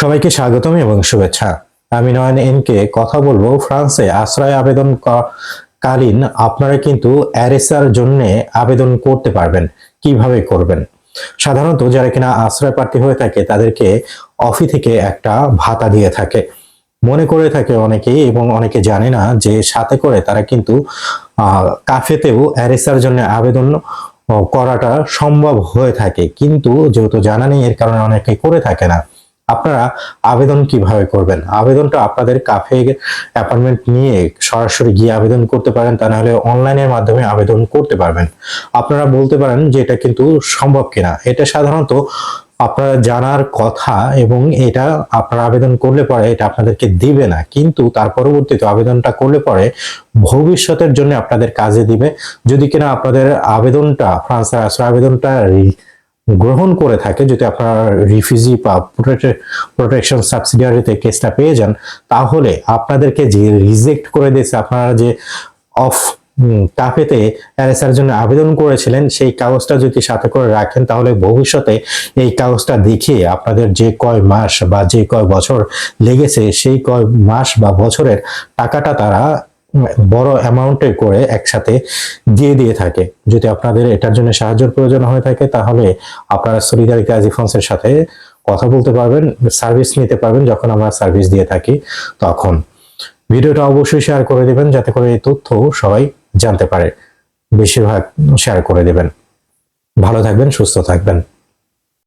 সবাইকে স্বাগতম এবং শুভেচ্ছা। আমি নয়ন এনকে কথা বলব ফ্রান্সে আশ্রয় আবেদন কালীন আপনারা কিন্তু অ্যারেসার জন্য আবেদন করতে পারবেন। কীভাবে করবেন? সাধারণত যারা কিনা আশ্রয় প্রার্থী হয়ে থাকে, তাদেরকে অফি থেকে একটা ভাতা দিয়ে থাকে। মনে করে থাকে অনেকেই এবং অনেকে জানে না যে সাথে করে তারা কিন্তু কাফেতেও অ্যারেসার জন্য আবেদন করাটা সম্ভব হয়ে থাকে। কিন্তু যেহেতু জানা নেই, এর কারণে অনেকে করে থাকে না। আপনারা আবেদন কীভাবে করবেন? আবেদনটা আপনাদের কাফে অ্যাপয়েন্টমেন্ট নিয়ে সরাসরি গিয়ে আবেদন করতে পারেন, তা নাহলে অনলাইনের মাধ্যমে আবেদন করতে পারবেন। আপনারা বলতে পারেন যে এটা কিন্তু সম্ভব কিনা। এটা সাধারণত আপনারা জানার কথা এবং এটা আপনারা আবেদন করলে পরে এটা আপনাদেরকে দিবে না। কিন্তু তার পরবর্তীতে আবেদনটা করলে পরে ভবিষ্যতের জন্য আপনাদের কাজে দিবে। যদি কিনা আপনাদের আবেদনটা ফ্রান্সের আবেদনটা গ্রহণ করে থাকে, যদি আপনারা রিফিউজি বা প্রোটেকশন সাবসিডিয়ারিতে কেসটা পেয়ে যান, তাহলে আপনাদেরকে যে রিজেক্ট করে দিয়েছে, আপনারা যে অফ কাফেতে অ্যারেসার জন্য আবেদন করেছিলেন, সেই কাগজটা যদি সাথে করে রাখেন, তাহলে ভবিষ্যতে এই কাগজটা দেখিয়ে আপনাদের যে কয় মাস বা যে কয় বছর লেগেছে, সেই কয় মাস বা বছরের টাকাটা তারা বড় অ্যামাউন্টে করে একসাথে দিয়ে দিয়ে থাকে। যদি আপনাদের এটার জন্য সাহায্যের প্রয়োজন হয়ে থাকে, তাহলে আপনারা সলিডারিটি আজিফন্সের সাথে কথা বলতে পারবেন সার্ভিস নিতে পারবেন যখন আমরা সার্ভিস দিয়ে থাকি তখন। ভিডিওটা অবশ্যই শেয়ার করে দিবেন, যাতে করে এই তথ্য সবাই জানতে পারে। বেশিরভাগ শেয়ার করে দিবেন। ভালো থাকবেন, সুস্থ থাকবেন।